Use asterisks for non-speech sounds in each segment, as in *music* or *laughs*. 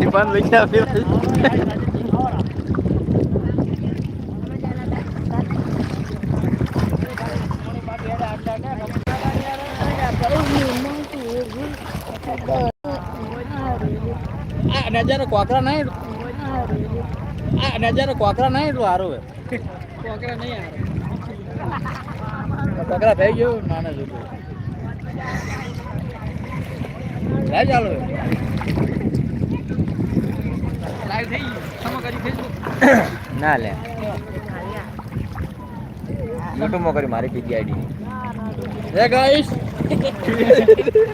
દીપાન લઈ આવ્યો આ નજારો કોકરા નહીં આ નજારો કોકરા નહીં એટલું સારું કોકરા નહીં કોકરા થઈ ગયો નાના જોતું લે ચાલો લાઈવ થઈ ફેસબુક ના લે. યુટ્યુબમાં કરી મારી પીજી આઈડી હે ગાઈસ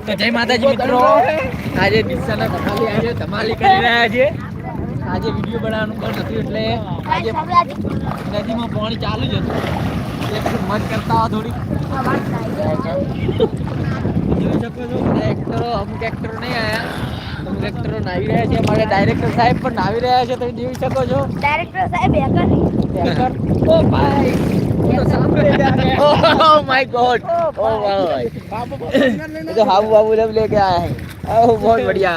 તો જય માતાજી મિત્રો. આજે દિશાના કથાલી આજે ધમાલી કરી રહ્યા છે. આજે વીડિયો બનાવવાનું પણ નથી એટલે આજે નદીમાં પાણી ચાલુ જ હતું. એટલે મન કરતા હોય થોડી. જોઈ શકો છો બધા એક્ટરો અમુક એક્ટરો નહીં આયા અમુક એક્ટરો નાવી રહ્યા છે અમારે ડાયરેક્ટર સાહેબ પણ નાવી રહ્યા છે તમે જોઈ શકો છો ડાયરેક્ટર સાહેબ હેકર એક્ટર ઓ ભાઈ ओह *laughs* माय गॉड ओ भाई ये तो हाबू बाबू जब लेके आए हैं ओह बहुत बढ़िया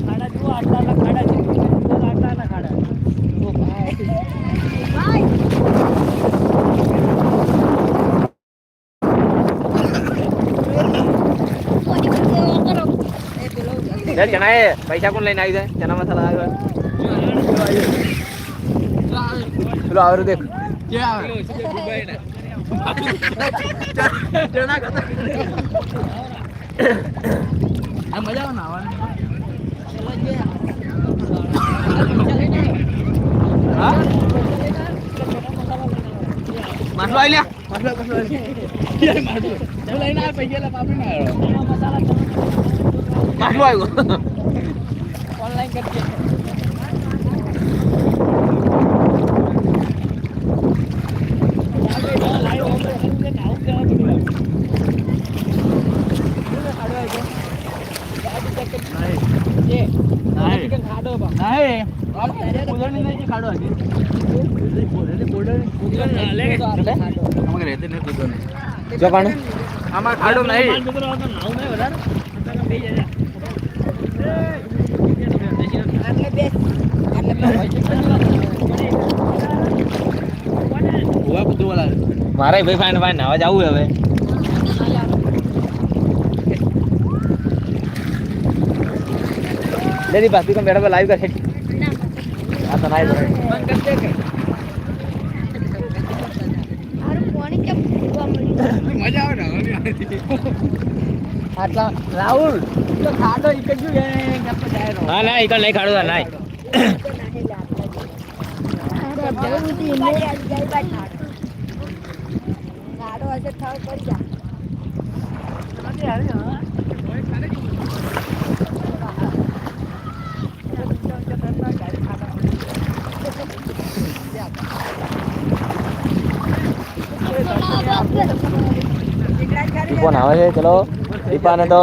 खाड़ा जो आटा ना खाड़ा जो आटा ना खाड़ा ओ भाई ચણા એ પૈસા કોણ લઈને આવી જાય? ચણા મસાલા આવ્યો પેલો આવરું દેખ. મજા માસલો આવી લ્યા પૈસા માસલો આવ્યો. ઓનલાઈન કરી જો પાણું આમાં ખાડો નહીં. મારે ભાઈ ફાઈન ફાઈન નાવા જવું હવે. લેડી બાકી તો પર લાઈવ કરે આ તો નાઈ બને મજા આવે ને આટલા રાહુલ તો ખાડો એક જ જાય ના ના ઈકણ નહીં ખાડું નાઈ દીપો આવે છે? ચલો. દીપાને તો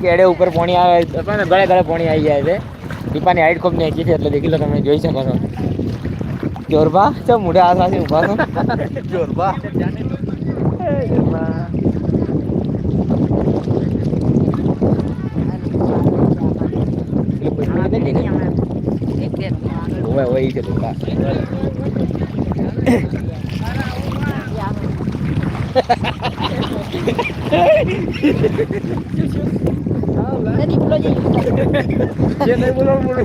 કેડે ઉપર પોણી આવે દીપાને ગળે ગળે પોણી આવી જાય છે. દીપાની હાઈટ ખૂબ નીચી છે એટલે દેખી લો તમે જોઈ શકો છો. જોરબા ચો મોઢે આ સાથે ઊભા છો? *laughs* જોરબા *laughs* *laughs* Jadi pulau je. Dia naik pulau pulau.